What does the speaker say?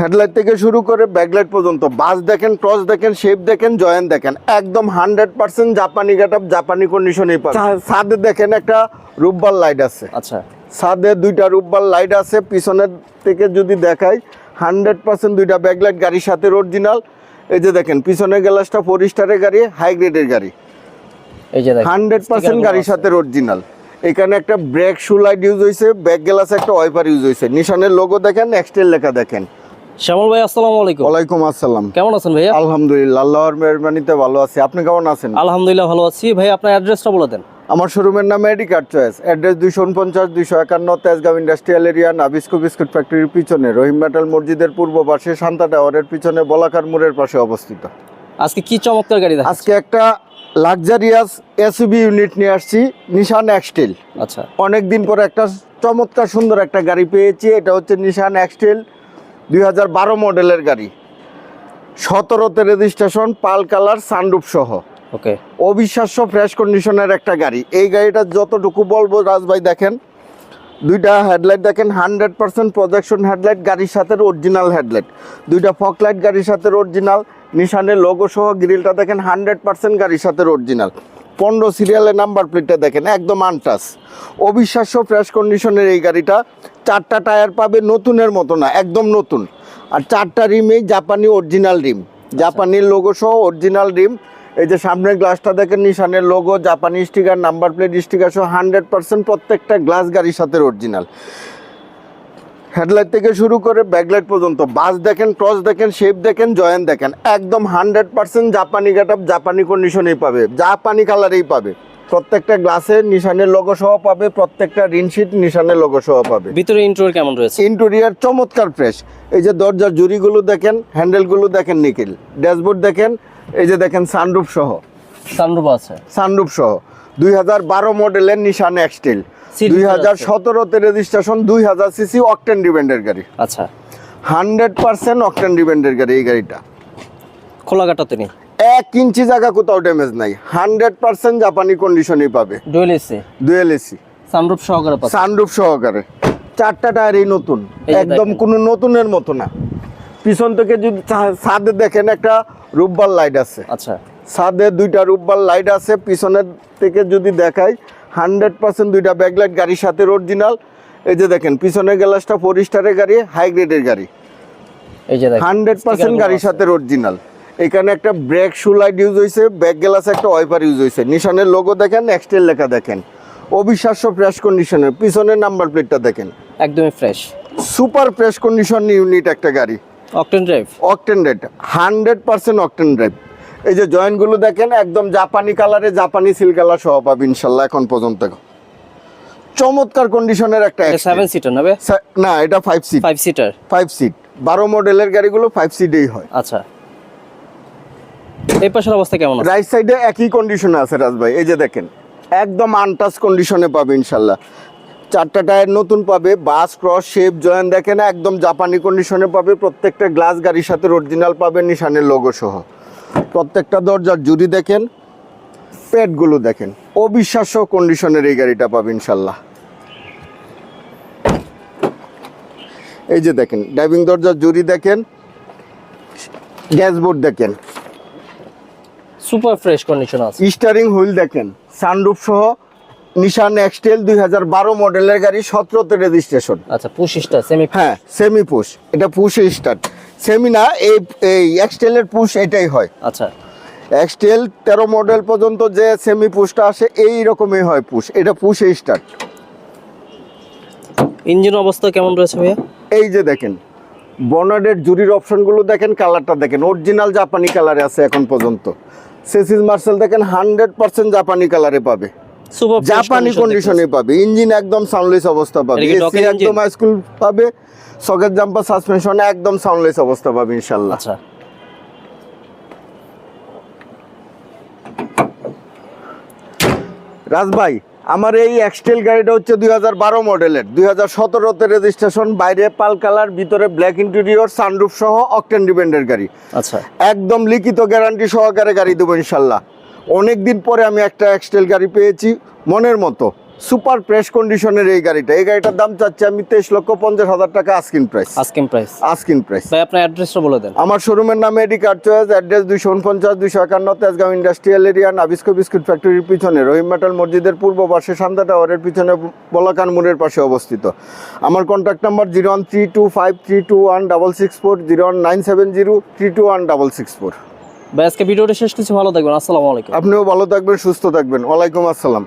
Headlight থেকে শুরু করে ব্যাকলাইট পর্যন্ত বাস দেখেন টস দেখেন শেপ দেখেন জয়েন্ট দেখেন একদম হান্ড্রেড পার্সেন্ট জাপানি গেট জাপানি কন্ডিশনেই পাবেন। ছাদে দেখেন একটা রূপবার লাইট আছে। আচ্ছা। ছাদে দুইটা রূপবার লাইট আছে পিছনের থেকে যদি দেখাই হান্ড্রেড পার্সেন্ট দুইটা ব্যাকলাইট গাড়ির সাথে অরিজিনাল এই যে দেখেন পিছনের গ্লাসটা ফোর স্টারের গাড়ি হাই গ্রেডের গাড়ি। এই যে দেখেন হান্ড্রেড পার্সেন্ট গাড়ির সাথে অরিজিনাল এখানে একটা ব্রেক শু লাইট ইউজ হয়েছে ব্যাক গ্লাস একটা ওয়াইপার ইউজ হয়েছে নিশানের লোগো দেখেন এক্সটেল লেখা দেখেন। শ্যামল ভাই আসসালামু আলাইকুম। ওয়ালাইকুম আসসালাম। কেমন আছেন ভাইয়া? আলহামদুলিল্লাহ আল্লাহর মেহরবানিতে ভালো আছি। আপনি কেমন আছেন? আলহামদুলিল্লাহ ভালো আছি। ভাই আপনার অ্যাড্রেসটা বলে দেন। আমার শোরুমের নাম এডিকার চয়েস অ্যাড্রেস দুইশো উনপঞ্চাশ দুইশো একান্ন Tejgaon industrial area Nabisco biscuit ফ্যাক্টরির পিছনে। রহিম মেটাল মসজিদের পূর্ব পাশে শান্তা টাওয়ারের পিছনে বলাকার মোড়ের পাশে অবস্থিত। আজকে কি চমৎকার গাড়ি আজকে একটা লাক্সারিয়াস এসইবি ইউনিট নিয়ে আসছি নিশান এক্সটেল আচ্ছা। অনেক দিন পরে একটা চমৎকার সুন্দর একটা গাড়ি পেয়েছি। এটা হচ্ছে নিশান এক্সটেল দুই হাজার বারো মডেলের গাড়ি। সতেরোতে রেজিস্ট্রেশন পাল কালার সানরুফ সহ। ওকে। অবিশ্বাস্য ফ্রেশ কন্ডিশনের একটা গাড়ি। এই গাড়িটা যতটুকু বলব রাজভাই দেখেন। দুইটা হেডলাইট দেখেন হান্ড্রেড পার্সেন্ট প্রজেকশন হেডলাইট গাড়ির সাথে অরিজিনাল হেডলাইট দুইটা ফকলাইট গাড়ির সাথে অরিজিনাল নিশানের লোগো সহ গ্রিলটা দেখেন হান্ড্রেড পার্সেন্ট গাড়ির সাথে অরিজিনাল পনেরো সিরিয়ালের নাম্বার প্লেটটা দেখেন একদম আনটাস অবিশ্বাস্য ফ্রেশ কন্ডিশনের এই গাড়িটা চারটা টায়ার পাবে নতুনের মতো না একদম নতুন। আর চারটা রিমেই জাপানি অরিজিনাল রিম জাপানি লোগো সহ অরিজিনাল রিম এই যে সামনের গ্লাসটা দেখেন নিশানের লোগো জাপানি স্টিকার নাম্বার প্লেট স্টিকার সহ হান্ড্রেড পার্সেন্ট প্রত্যেকটা গ্লাস গাড়ির সাথে অরিজিনাল হেডলাইট থেকে শুরু করে ব্যাকলাইট পর্যন্ত বাস দেখেন টস দেখেন শেপ দেখেন জয়েন দেখেন একদম হান্ড্রেড পার্সেন্ট জাপানি গেট জাপানি কন্ডিশনেই পাবে জাপানি কালারেই পাবে। প্রত্যেকটা গ্লাসে নিশানের লোগো সহ পাবে প্রত্যেকটা রিনশিট নিশানের লোগো সহ পাবে। ভিতরে ইন্টোর কেমন রয়েছে? ইন্টেরিয়ার চমৎকার ফ্রেশ এই যে দরজার জুরিগুলো দেখেন হ্যান্ডেলগুলো দেখেন নিকেল ড্যাশবোর্ড দেখেন এই যে দেখেন সানরুফ সহ। সানরুফ আছে। সানরুফ সহ। দুই হাজার বারো মডেলের নিশান এক্সটেল দুই হাজার সতেরোতে রেজিস্ট্রেশন দুই হাজার সিসি অকটেন ডিপেন্ডের গাড়ি। আচ্ছা। হান্ড্রেড পার্সেন্ট অকটেন ডিপেন্ডের গাড়ি এই গাড়িটা। খোলা কাটাতে নেই? এক ইঞ্চি জায়গা কোথাও ড্যামেজ নাই। হান্ড্রেড পার্সেন্ট জাপানি কন্ডিশনই পাবে। Dual AC dual AC sunroof সহকারে সানরুফ সহকারে। চারটা টায়ারই নতুন। একদম কোনো নতুনের মতো না। পিছন থেকে যদি ছাদে দেখেন একটা রূপবার লাইট আছে। আচ্ছা। ছাদে দুইটা রূপবার লাইট আছে। পিছনের থেকে যদি দেখাই হান্ড্রেড পার্সেন্ট দুইটা ব্যাকলাইট গাড়ির সাথে অরিজিনাল এই যে দেখেন পিছনের গ্লাসটা ফোর স্টারের গাড়ি হাই গ্রেডের গাড়ি। এই যে হান্ড্রেড পার্সেন্ট গাড়ির সাথে অরিজিনাল এখানে একটা ব্রেক শু লাইট ইউজ হয়েছে ব্যাক গ্লাস একটা ওয়াইপার ইউজ হয়েছে নিশানের লোগো দেখেন এক্সটেল লেখা দেখেন। অবিশ্বাস্য ফ্রেশ কন্ডিশনের পিছনের নাম্বার প্লেটটা দেখেন। একদমই fresh super fresh condition unit একটা গাড়ি। Octane drive octane rate hundred percent octane drive এই যে জয়েন্টগুলো দেখেন একদম জাপানি কালারে জাপানি সিল কালার সহ পাবে ইনশাল্লাহ এখন পর্যন্ত। চমৎকার কন্ডিশনের একটা সেভেন সিটার নেবে না এটা five seat five seater five seat বারো মডেলের গাড়িগুলো ফাইভ সিটেই হয়। আচ্ছা। এই পাশের অবস্থা কেমন রাইট সাইডে একই কন্ডিশনে আছে রাজ ভাই এই যে দেখেন একদম আনটাচ কন্ডিশনে পাবে ইনশাল্লাহ। চারটা টায়ার নতুন পাবে বাস ক্রস শেপ জয়েন দেখেন একদম জাপানি কন্ডিশনে পাবে। প্রত্যেকটা গ্লাস গাড়ির সাথে অরিজিনাল পাবে নিশানের লোগো সহ। প্রত্যেকটা দরজার জুড়ি দেখেন পেটগুলো দেখেন অবিশ্বাস্য কন্ডিশনের এই গাড়িটা পাবে ইনশাল্লাহ। এই যে দেখেন ড্রাইভিং দরজার জুড়ি দেখেন ড্যাশবোর্ড দেখেন সুপার ফ্রেশ কন্ডিশন আছে। স্টারিং হুইল দেখেন সানরুফ সহ নিশান এক্সটেল দুই হাজার বারো মডেলের গাড়ি সতেরোতে রেজিস্ট্রেশন আচ্ছা পুশিসটা সেমি হ্যাঁ সেমি পুশ এটা পুশে স্টার্ট সেমি না এই এই এক্সটেলের পুশ এটাই হয়। আচ্ছা। এক্সটেল তেরো মডেল পর্যন্ত যে সেমি পুশটা আসে এই রকমই হয় পুশ এটা পুশে স্টার্ট ইঞ্জিন অবস্থা কেমন রয়েছে ভাইয়া? এই যে দেখেন বনার্ডের জুরির অপশনগুলো দেখেন কালারটা দেখেন। অরিজিনাল জাপানি কালারে আছে এখন পর্যন্ত। সেসিস মার্সেল দেখেন হান্ড্রেড পার্সেন্ট জাপানি কালারে পাবে। জাপানি কন্ডিশনে পাবে। ইঞ্জিন একদম সাউন্ডলেস অবস্থা পাবে। এসি? একদম স্কুল পাবে। সকেট জাম্পার সাসপেনশনে একদম সাউন্ডলেস অবস্থা পাবে ইনশাল্লাহ আচ্ছা। রাজ ভাই আমার এই এক্সটেল গাড়িটা হচ্ছে দুই হাজার বারো মডেলের। দুই হাজার সতেরোতে রেজিস্ট্রেশন বাইরে পাল কালার ভিতরে ব্ল্যাক ইন্টেরিয়র সানরুফ সহ অকটেন ডিপেন্ডের গাড়ি। আচ্ছা। একদম লিখিত গ্যারান্টি সহকারে গাড়ি দেবো ইনশাল্লাহ অনেক দিন পরে আমি একটা এক্সটেল গাড়ি পেয়েছি মনের মতো। সুপার প্রেস কন্ডিশনের এই গাড়িটা। এই গাড়িটার দাম চাচ্ছি আমি তেইশ লক্ষ পঞ্চাশ হাজার টাকা asking price asking price asking price ভাই আপনার অ্যাড্রেসটা বলে দেন। আমার শোরুমের নাম এডি কার চয়েস অ্যাড্রেস দুইশো উনপঞ্চাশ দুইশো একান্ন Tejgaon industrial area Nabisco biscuit ফ্যাক্টরির পিছনে। রহিম মেটাল মসজিদের পূর্ব পাশে শান্তা টাওয়ারের পিছনে বলাকান মোড়ের পাশে অবস্থিত। আমার contact number zero one three two five three two one double six four zero one nine seven zero three two one double six four ভাই আজকে ভিডিওটা শেষ কিছু ভালো থাকবেন আসসালামু আলাইকুম। আপনিও ভালো থাকবেন সুস্থ থাকবেন। ওয়ালাইকুম আসসালাম।